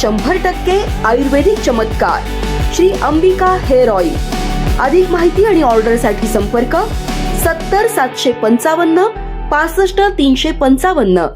शंभर टक्के आयुर्वेदिक चमत्कार. Shri Ambika hair oil. अधिक माहिती आणि ऑर्डरसाठी संपर्क सत्तर सातशे पंचावन्न पासष्ट तीनशे पंचावन्न.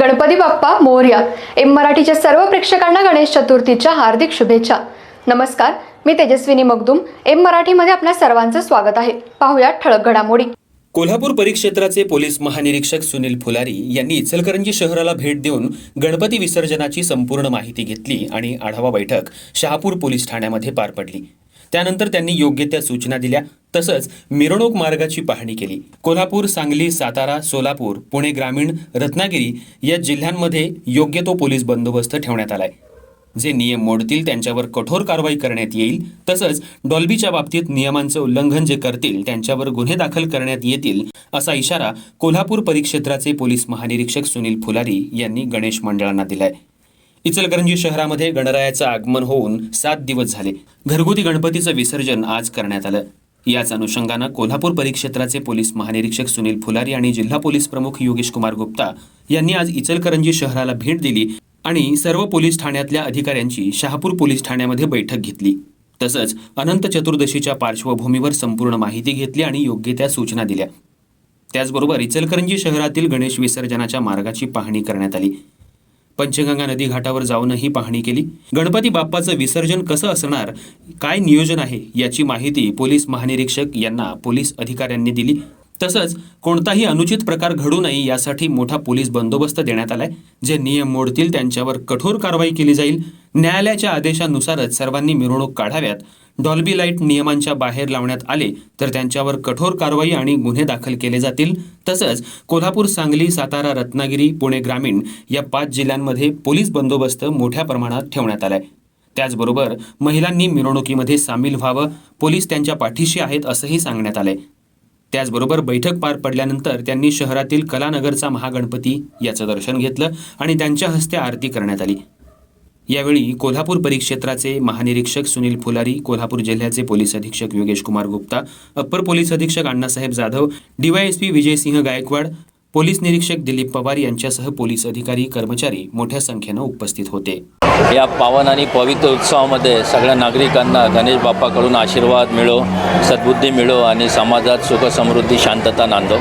गणपती बाप्पा मोर्या. एम मराठीच्या सर्व प्रेक्षकांना गणेश चतुर्थीच्या हार्दिक शुभेच्छा. नमस्कार मी तेजस्विनी मगदुम. एम मराठीमध्ये आपल्या सर्वांचं स्वागत आहे. पाहूया ठळक घडामोडी. कोल्हापूर परिक्षेत्राचे पोलीस महानिरीक्षक सुनील फुलारी यांनी इचलकरंजी शहराला भेट देऊन गणपती विसर्जनाची संपूर्ण माहिती घेतली आणि आढावा बैठक शहापूर पोलीस ठाण्यामध्ये पार पडली. त्यानंतर त्यांनी योग्य त्या सूचना दिल्या तसंच मिरवणूक मार्गाची पाहणी केली. कोल्हापूर सांगली सातारा सोलापूर पुणे ग्रामीण रत्नागिरी या जिल्ह्यांमध्ये योग्य तो पोलीस बंदोबस्त ठेवण्यात आलाय. जे नियम मोडतील त्यांच्यावर कठोर कारवाई करण्यात येईल. तसंच डॉल्बीच्या बाबतीत नियमांचं उल्लंघन जे करतील त्यांच्यावर गुन्हे दाखल करण्यात येतील असा इशारा कोल्हापूर परिक्षेत्राचे पोलीस महानिरीक्षक सुनील फुलारी यांनी गणेश मंडळांना दिलाय. इचलकरंजी शहरामध्ये गणरायाचं आगमन होऊन सात दिवस झाले. घरगुती गणपतीचं विसर्जन आज करण्यात आलं. याच अनुषंगानं कोल्हापूर परिक्षेत्राचे पोलीस महानिरीक्षक सुनील फुलारी आणि जिल्हा पोलीस प्रमुख योगेश कुमार गुप्ता यांनी आज इचलकरंजी शहराला भेट दिली. आणि सर्व पोलीस ठाण्यातल्या अधिकाऱ्यांची शहापूर पोलीस ठाण्यामध्ये बैठक घेतली. तसंच अनंत चतुर्दशीच्या पार्श्वभूमीवर संपूर्ण माहिती घेतली आणि योग्य त्या सूचना दिल्या. त्याचबरोबर इचलकरंजी शहरातील गणेश विसर्जनाच्या मार्गाची पाहणी करण्यात आली. पंचगंगा नदी घाटावर जाऊनही पाहणी केली. गणपती बाप्पाचं विसर्जन कसं असणार काय नियोजन आहे याची माहिती पोलीस महानिरीक्षक यांना पोलीस अधिकाऱ्यांनी दिली. तसंच कोणताही अनुचित प्रकार घडू नये यासाठी मोठा पोलीस बंदोबस्त देण्यात आलाय जे नियम मोडतील त्यांच्यावर कठोर कारवाई केली जाईल. न्यायालयाच्या आदेशानुसारच सर्वांनी मिरवणूक काढाव्यात. डॉल्बी लाइट नियमांच्या बाहेर लावण्यात आले तर त्यांच्यावर कठोर कारवाई आणि गुन्हे दाखल केले जातील. तसंच कोल्हापूर सांगली सातारा रत्नागिरी पुणे ग्रामीण या पाच जिल्ह्यांमध्ये पोलीस बंदोबस्त मोठ्या प्रमाणात ठेवण्यात आलाय. त्याचबरोबर महिलांनी मिरवणुकीमध्ये सामील व्हावं पोलीस त्यांच्या पाठीशी आहेत असंही सांगण्यात आलंय. त्याचबरोबर बैठक पार पडल्यानंतर त्यांनी शहरातील कलानगरचा महागणपती याचं दर्शन घेतलं आणि त्यांच्या हस्ते आरती करण्यात आली. यावेळी कोल्हापूर परिक्षेत्राचे महानिरीक्षक सुनील फुलारी कोल्हापूर जिल्ह्याचे पोलीस अधीक्षक योगेश कुमार गुप्ता अप्पर पोलीस अधीक्षक अण्णासाहेब जाधव डीवायएसपी विजयसिंह गायकवाड पोलीस निरीक्षक दिलीप पवार यांच्यासह पोलीस अधिकारी कर्मचारी मोठ्या संख्येनं उपस्थित होते. या पावन आणि पवित्र उत्सवामध्ये सगळ्या नागरिकांना गणेश बाप्पाकडून आशीर्वाद मिळो सद्बुद्धी मिळो आणि समाजात सुख समृद्धी शांतता नांदो.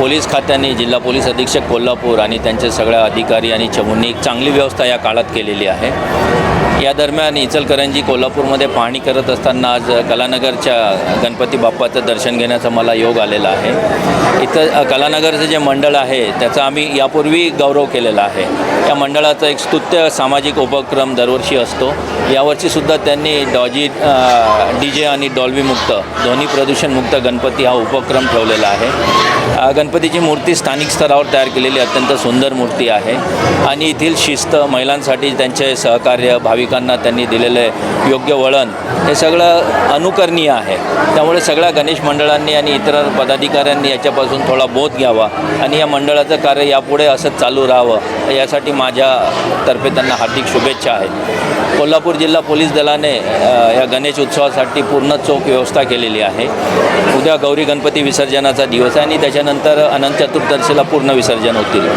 पोलीस खात्याने जिल्हा पोलीस अधीक्षक कोल्हापूर आणि त्यांचे सगळ्या अधिकारी आणि चमूंनी एक चांगली व्यवस्था या काळात केलेली आहे. या दरम्यान इचलकरंजी कोल्हापूरमध्ये पाहणी करत असताना आज कलानगरच्या गणपती बाप्पाचं दर्शन घेण्याचा मला योग आलेला आहे. इथं कलानगरचं जे मंडळ आहे त्याचा आम्ही यापूर्वी गौरव केलेला आहे. या मंडळाचा एक स्तुत्य सामाजिक उपक्रम दरवर्षी असतो. यावर्षीसुद्धा त्यांनी डॉजी डी जे आणि डॉल्वीमुक्त ध्वनी प्रदूषणमुक्त गणपती हा उपक्रम ठेवलेला आहे. गणपतीची मूर्ती स्थानिक स्तरावर तयार केलेली अत्यंत सुंदर मूर्ती आहे. आणि येथील शिस्त महिलांसाठी त्यांचे सहकार्य भाविक भाविकांना त्यांनी दिलेले योग्य वळण हे सगळं अनुकरणीय आहे. त्यामुळे सगळ्या गणेश मंडळांनी आणि इतर पदाधिकाऱ्यांनी याच्यापासून थोडा बोध घ्यावा आणि या मंडळाचं कार्य यापुढे असंच चालू राहावं. यासाठी माझ्यातर्फे त्यांना हार्दिक शुभेच्छा आहेत. कोल्हापूर जिल्हा पोलीस दलाने या गणेश उत्सवासाठी पूर्ण चोख व्यवस्था केलेली आहे. उद्या गौरी गणपती विसर्जनाचा दिवस आहे आणि त्याच्यानंतर अनंत चतुर्दशीला पूर्ण विसर्जन होतील.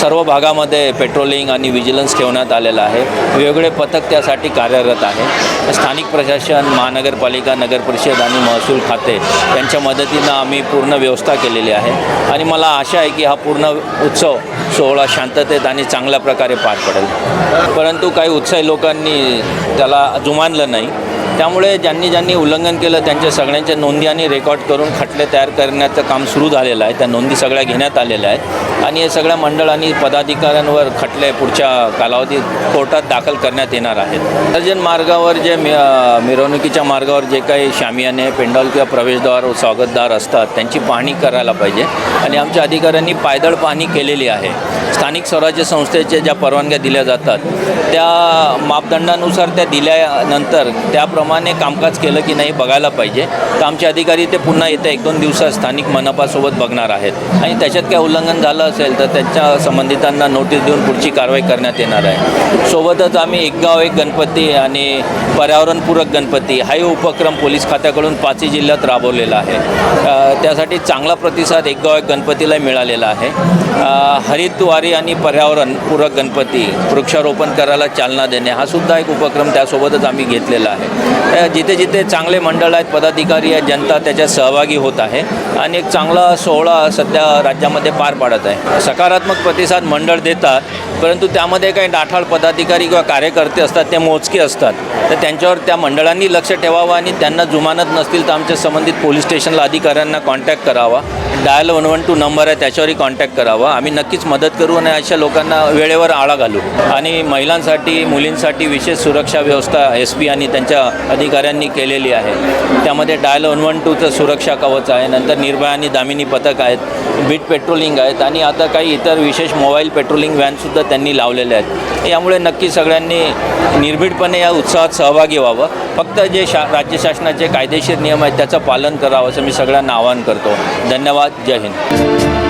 सर्व भागामध्ये पेट्रोलिंग आणि विजिलन्स ठेवण्यात आलेलं आहे. वेगवेगळे पथक त्यासाठी कार्यरत आहे. स्थानिक प्रशासन महानगरपालिका नगरपरिषद आणि महसूल खाते यांच्या मदतीनं आम्ही पूर्ण व्यवस्था केलेली आहे. आणि मला आशा आहे की हा पूर्ण उत्सव सोहळा शांततेत आणि चांगल्या प्रकारे पार पडेल. परंतु काही उत्साही लोकांनी त्याला जुमानलं नाही. त्यामुळे ज्यांनी ज्यांनी उल्लंघन केलं त्यांच्या सगळ्यांच्या नोंदी आणि रेकॉर्ड करून खटले तयार करण्याचं काम सुरू झालेलं आहे. त्या नोंदी सगळ्या घेण्यात आलेल्या आहेत. आणि हे सगळ्या मंडळ आणि पदाधिकाऱ्यांवर खटले पुढच्या कालावधीत कोर्टात दाखल करण्यात येणार आहेत. विसर्जन मार्गावर जे मि मिरवणुकीच्या मार्गावर जे काही शामियाने पेंडॉल किंवा प्रवेशद्वार व स्वागतदार असतात त्यांची पाहणी करायला पाहिजे. आणि आमच्या अधिकाऱ्यांनी पायदळ पाहणी केलेली आहे. स्थानिक स्वराज्य संस्थेच्या ज्या परवानग्या दिल्या जातात त्या मापदंडानुसार त्या दिल्यानंतर त्याप्रमाणे कामकाज केलं की नाही बघायला पाहिजे. तर आमचे अधिकारी ते पुन्हा येत्या एक दोन दिवसात स्थानिक मनपासोबत बघणार आहेत. आणि त्याच्यात काय उल्लंघन झालं असेल तर त्याच्या संबंधितांना नोटीस देऊन पुढची कारवाई करण्यात येणार आहे. सोबतच आम्ही एक गाव एक गणपती आणि पर्यावरणपूरक गणपती हाही उपक्रम पोलीस खात्याकडून पाचही जिल्ह्यात राबवलेला आहे. त्यासाठी चांगला प्रतिसाद एक गाव एक गणपतीला मिळालेला आहे. हरिद्वारी हरितवारी आणि पर्यावरणपूरक गणपती वृक्षारोपण करायला चालना देणे हा सुद्धा एक उपक्रम त्यासोबतच आम्ही घेतलेला आहे. जिथे जिथे चांगले मंडळ आहेत पदाधिकारी आहेत जनता त्याच्यात सहभागी होत आहे आणि एक चांगला सोहळा सध्या राज्यामध्ये पार पाडत आहे. सकारात्मक प्रतिसाद मंडळ देतात परंतु त्यामध्ये काही डाठाळ पदाधिकारी किंवा कार्यकर्ते असतात ते मोजके असतात. तर त्यांच्यावर त्या मंडळांनी लक्ष ठेवावं आणि त्यांना जुमानत नसतील तर आमच्या संबंधित पोलीस स्टेशनला अधिकाऱ्यांना कॉन्टॅक्ट करावा. Dial one one two number आहे त्याच्यावरही कॉन्टॅक्ट करावा. आम्ही नक्कीच मदत करू आणि अशा लोकांना वेळेवर आळा घालू. आणि महिलांसाठी मुलींसाठी विशेष सुरक्षा व्यवस्था एस पी आणि त्यांच्या अधिकाऱ्यांनी केलेली आहे. त्यामध्ये डायल वन वन टूचं सुरक्षा कवच आहे नंतर निर्भया आणि दामिनी पथक आहेत बीट पेट्रोलिंग आहेत आणि आता काही इतर विशेष मोबाईल पेट्रोलिंग व्हॅनसुद्धा त्यांनी लावलेले आहेत. यामुळे नक्की सगळ्यांनी निर्भीडपणे या उत्सवात सहभागी व्हावं. फक्त जे शा राज्य शासनाचे कायदेशीर नियम आहेत त्याचं पालन करावं असं मी सगळ्यांना आवाहन करतो. धन्यवाद. जय हिंद.